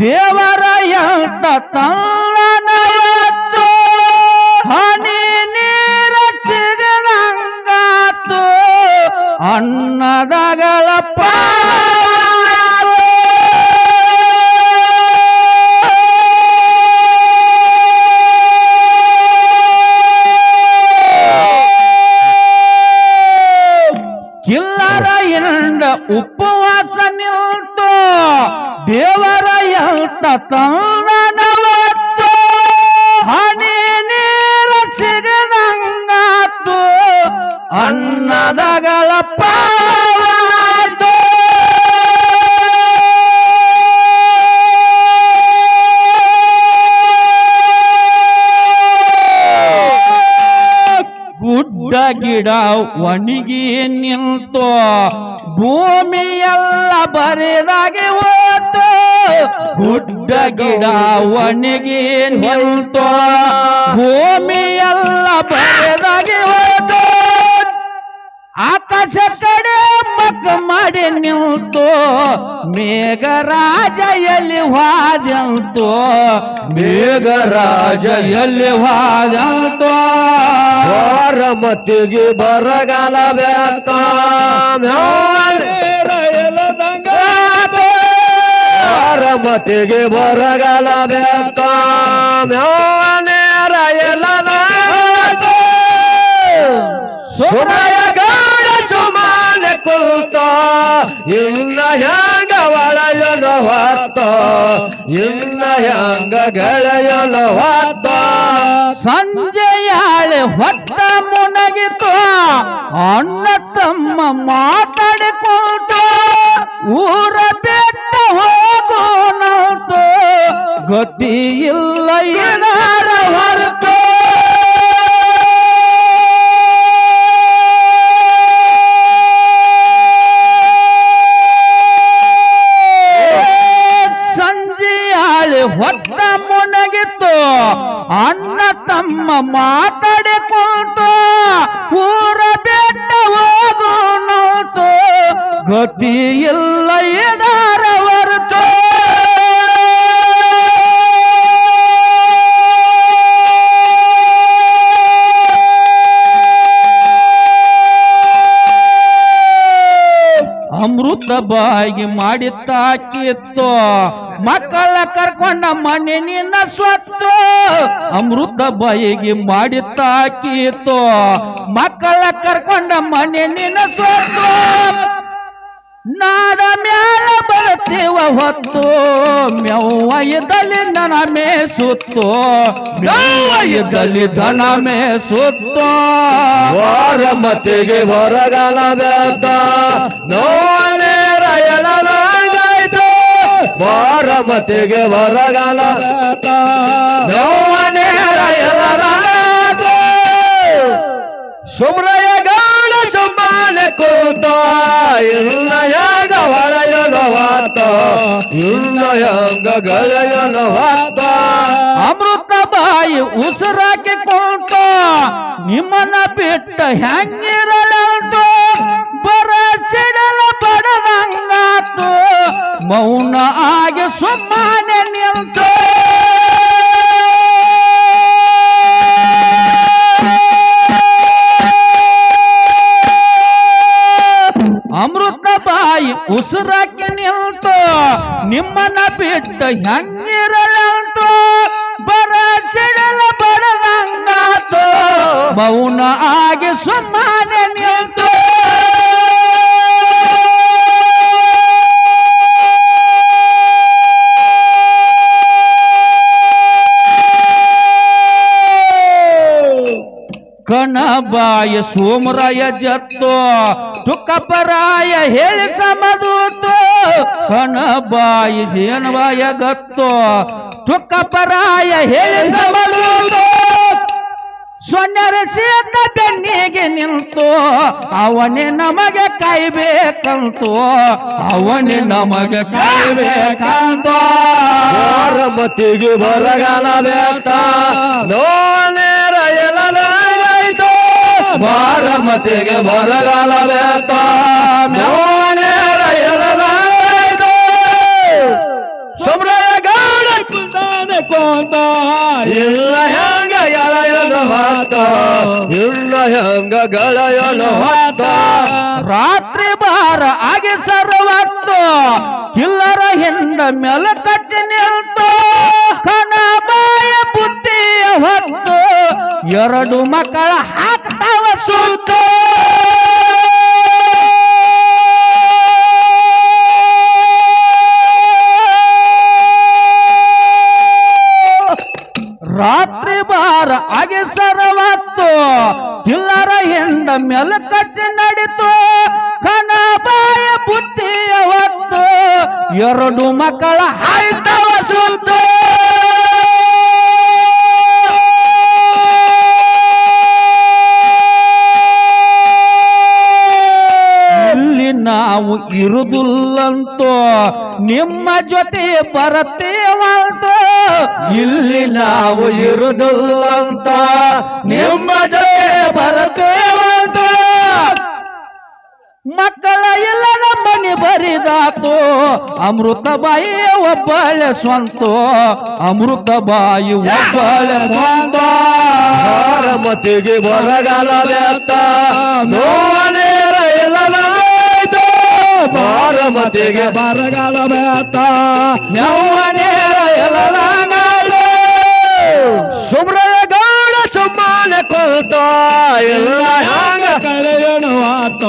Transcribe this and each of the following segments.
ದೇವರ ಎಂತ ತನ್ನನವತ್ತು ಹನಿ ನೀರ ಸಿಗದಂಗಾತು ಅನ್ನದಗಳ ಕಿಲ್ಲರ ಎಂಡ ಉಪವಾಸ ನಿಲ್ತು. ದೇವರ ಎಂತ ತನ್ನನವತ್ತು ಹನಿ ನೀರ ಸಿಗದಂಗಾತು ಅನ್ನದಗಳ ಪಾವಾತು ಗುಡ್ಡ ಗಿಡ ಒಣಗಿ ನಿಂತು ಭೂಮಿಯೆಲ್ಲ ಬರೆದಾಗಿ ಗುಡ್ಡ ಗಿಡ ಒಣಗಿ ನಿಂತು ಭೂಮಿಯೆಲ್ಲ ಬರೆದಾಗಿ ಹೋತು ಆಕಾಶ ಕಡೆ ಮಕ್ಕ ಮಾಡಿ ನಿಂತು ಮೇಘರಾಜ ಎಲ್ಲಿ ವಾದಂತು ಮೇಘರಾಜ ಎಲ್ಲಿ ವಾದಂತು ಮತ್ತಿಗೆ ಬರಗಾಲ ಬೇಕ ಮತ್ತಿಗೆ ಬರಗಾಲ ಬೇಕ ಮ್ಯಾನೇರ ಎಲ್ಲದ ಸುಮಯ ಗಾಡ ಸುಮಾನೆ ಕುರುತ, ಇನ್ನ ಹ್ಯಾಂಗ ಒಳೆಯನ ಹೊತ್ತ, ಇನ್ನ ಹ್ಯಾಂಗ ಗೆಳೆಯನ ಹೊತ್ತ ಸಂಜೆಯಾಳೆ ಹೊತ್ತ ಮುನಗಿತು ಅಣ್ಣ ತಮ್ಮ ಮಾತಾಡಿಕೊಳ್ತ ಊರ ಗತಿ ಇಲ್ಲ ಏನಾರ ಹೊರತು. ಸಂಜೆಯಾಳಿ ಹೊತ್ತ ಮುನಗಿತ್ತು ಅಣ್ಣ ತಮ್ಮ ಮಾತಾಡಿಕೊಳ್ತು ಊರ ಬೆಟ್ಟ ಹೋಗೋಣಂತು ಗತಿ ಇಲ್ಲ ಏನಾರ ಅಮೃತ ಬಾಯಿಗೆ ಮಾಡಿ ತಾಕಿತ್ತು ಮಕ್ಕಳ ಕರ್ಕೊಂಡ ಮನೆ ನಿನ್ನ ಸ್ವತ್ತು ಅಮೃತ ಬಾಯಿಗೆ ಮಾಡಿ ತಾಕಿತ್ತು ಮಕ್ಕಳ ಕರ್ಕೊಂಡ ಮನೆ ನಿನ್ನ ಸ್ವತ್ತು ನಾಡ ಮ್ಯಾಲ ಬರ್ತೀವ ಹೊತ್ತು ಮ್ಯವಯದಲ್ಲಿ ದನ ಮೇ ಸುತ್ತು ಮ್ಯವಯದಲ್ಲಿ ದನ ಮೇ ಸುತ್ತು ವಾರಮತಿಗೆ ಹೊರಗಾಲ ನೋನೆ ರಯಲಾಗಾಯ್ತು ವಾರ ವಾರಮತಿಗೆ ಹೊರಗಲ ನೋನೆ ಎಳಲಾಗಾಯ್ತು ಸುಮ್ರಯ ಅಮೃತ ಬಾಯಿ ಉಸಿರಾಕಿ ಕೊಂತ ನಿಮ್ಮನ್ನ ಬಿಟ್ಟ ಹೆಂಗಿರಲಂತು ಬರ ಸಿಡಲ ಬಡದಂಗಾತು ಮೌನ ಆಗಿ ಸುಮ್ಮನೆ ನಿಂತು. ಉಸಿರಾಕಿ ನಿಲ್ತು ನಿಮ್ಮನ್ನ ಬಿಟ್ಟು ಹೆಂಗಿರಲಂತು ಬರ ಸಿಡಲ ಬಡದಂಗಾತು. ಮೌನ ಆಗಿ ಸುಮ್ಮನೆ ಕಣಬಾಯ ಸೋಮರಾಯ ಜತ್ತು ತುಕ್ಕಪರಾಯ ಹೇಳಿ ಸಮದೂತು ಕಣಬಾಯಿ ಜೇನವಾಯ ಗತ್ತು ತುಕ್ಕಪರಾಯ ಹೇಳಿ ಸಮದೂತು ಸೊನ್ನೆರ ಸೇತ ಬೆನ್ನಿಗೆ ನಿಂತು ಅವನೇ ನಮಗೆ ಕಾಯ್ಬೇಕಂತು ಅವನೇ ನಮಗೆ ಕಾಯ್ಬೇಕಂತು ಬಾರಮತಿಗೆ ಬರಗಾಲ ಬೇಕ ನೋನೇರ ಎಳಲಾಗಾಯ್ತು ಬಾರಮತಿಗೆ ಬರಗಾಲ ಬೇತ ಇಲ್ಲ ಹೆಂಗ ಇಲ್ಲ ಹೆಂಗ ಗೆಳೆಯನು ಹಾತ. ರಾತ್ರಿ ಬಾರ ಆಗಿ ಸರ್ವತ್ತು. ಇಲ್ಲರ ಹಿಂದ ಮೇಲೆ ಕಚ್ಚಿ ನಿಲ್ತು. ಕನಬಾಯ ಬುದ್ಧಿಯ ಹೊತ್ತು. ಎರಡು ಮಕ್ಕಳ ಹಾಕ್ತಾವ ಸುತ್ತ. ರಾತ್ರಿ ಬಾರ ಆಗಿ ಸರವತ್ತು. ಎಲ್ಲರ ಹೆಂಡ ಮೇಲ ಕಚ್ಚಿ ನಡಿತು. ಕನಬಾಯ ಬುದ್ಧಿಯ ಹೊತ್ತು ಎರಡು ಮಕ್ಕಳ ಹಾಯ್ತವ ಸುತ್ತ. ನಾವು ಇರುದುಲ್ಲಂತೋ, ನಿಮ್ಮ ಜೊತೆ ಬರತ್ತೇವಂತೋ ಇಲ್ಲಿ ನಾವು ಇರುದುಲ್ಲಂತ, ನಿಮ್ಮ ಜೊತೆ ಬರತ್ತೇವಂತ ಮಕ್ಕಳ ಇಲ್ಲದ ಮನೆ ಬರಿದಾತು? ಅಮೃತ ಬಾಯಿ ಒಬ್ಬಳೆ ಸ್ವಂತ? ಅಮೃತ ಬಾಯಿ ಒಬ್ಬಳೆ ಸ್ವಂತ? ಮತಿಗೆ ಬರಗಾಲ ಇಲ್ಲದಾಯ್ತು ಬಾರಮತಿಗೆ ಬರಗಾಲ ಬೇತ. ಸುಬ್ರಯ ಗೌಡ ಸುಮ್ಮನೆ ಕೊಲ್ತ. ಇಲ್ಲ ಹಂಗ ಕಳೆಯನು ಆತ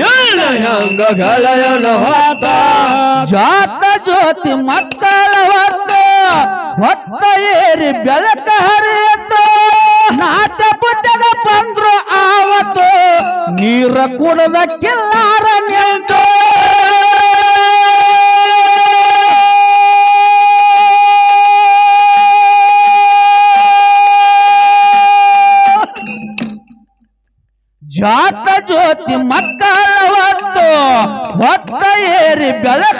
ಇಲ್ಲ ಹಂಗ ಗೆಳೆಯನು ಆತ ಜಾತ ಜ್ಯೋತಿ ಮಕ್ಕಳ ಹೊತ್ತ. ಏರಿ ಬೆಳಕ ಹರಿಯತ್ತ. ನಾಟ ಪುಟ್ಟದ ಬಂದ್ರು ಆವತ್ತು. ನೀರ ಕುಡದ ಕೆಲ್ಲಾರ ನಿಂತು. ಜಾತ ಜ್ಯೋತಿ ಮಕ್ಕಳ ಹೊತ್ತು ಹೊತ್ತ ಏರಿ ಬೆಳಕ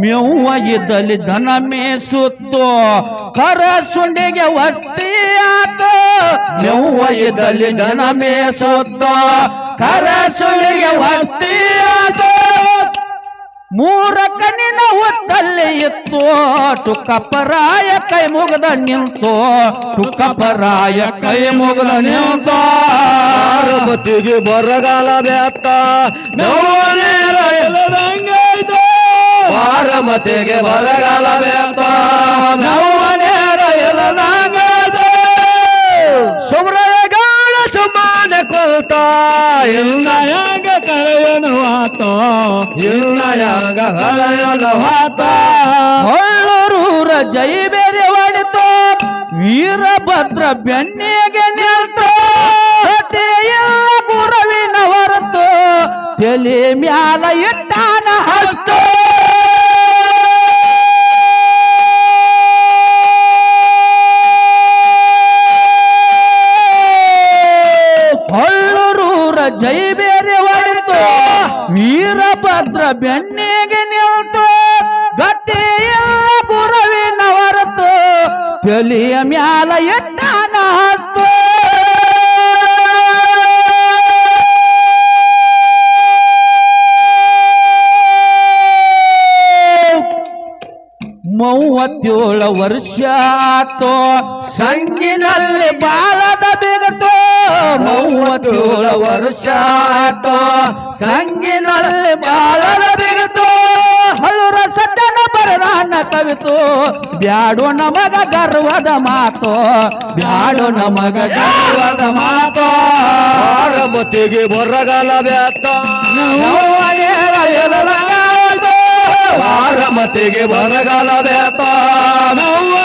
ಮೇವ ಇದ್ದಲ್ಲಿ ದನ ಮೇಸುತ್ತು ಕರ ಸುಂಡಿಗೆ ವಸ್ತಿ ಆತು ಮೇವ ಇದ್ದಲ್ಲಿ ದನ ಮೇಸುತ್ತು ಕರ ಸುಂಡಿಗೆ ವಸ್ತಿ ಆತು ಮೂರ ಕಣ್ಣಿನ ಹೊತ್ತಲ್ಲಿ ಇತ್ತು ಟುಕ್ಕಪ್ಪರಾಯ ಕೈ ಮುಗದ ನಿಂತು ಟುಕ್ಕಪ್ಪರಾಯ ಕೈ ಮುಗದ ನಿಂತು ಬಾರಮತಿಗೆ ಬರಗಾಲ ವ್ಯರ್ಥ ನೋವನೇರ ಇಲ್ಲದಂಗಾಯ್ತು ಬಾರಮತಿಗೆ ಬರಗಾಲ ವ್ಯರ್ಥ ನೋವನೇರ ಇಲ್ಲದಂಗಾಯ್ತು ಸುಬ್ರಯ ಗೌಡ ಸುಮ್ಮನೆ ಕೊಲ್ತ. ಇಲ್ಲ ಹೆಂಗ ಕಳೆಯನು ಆತ. ಇಲ್ಲ ಹೆಂಗ ಕಳೆಯನು ಆತ. ಹೊಳ್ಳೂರ ಜೈ ಬೇರೆ ಹೊಡಿತು. ವೀರಭದ್ರ ಬೆನ್ನಿಗೆ ನಿಲ್ತು. ಗುರುವಿನ ಹೊರತು. ತಲೆ ಮ್ಯಾಲ ಇಟ್ಟಾನ ಹಸ್ತು. ಜೈ ಬೇರೆ ಹೊಡಿತು ವೀರಭದ್ರ ಬೆನ್ನಿಗೆ ನಿಲ್ತು. ಗುರುವಿನ ಹೊರತು. ಕಲಿಯ ಮ್ಯಾಲ ಎಟ್ಟಾನ ಹಸ್ತು. ಮೂವತ್ತೇಳು ವರ್ಷ ಆತೋ. ಸಂಗಿನಲ್ಲಿ ಬಾಳ ಮೂವತ್ತೇಳು ವರ್ಷ ಸಂಗಿನಲ್ಲಿ ಬಾಳರ ಬಿರುತು ಹಳುರ ಸಟ್ಟನ ಬರದಾನ ಕವಿತು. ಬ್ಯಾಡು ನಮಗ ಗರ್ವದ ಮಾತು. ಬ್ಯಾಡು ನಮಗ ಗರ್ವದ ಮಾತು. ಬಾರಮತಿಗೆ ಬರಗಲ ಬ್ಯಾತ ನೋವನೇರ ಬರಗಲ ಬ್ಯಾತ ನೋವ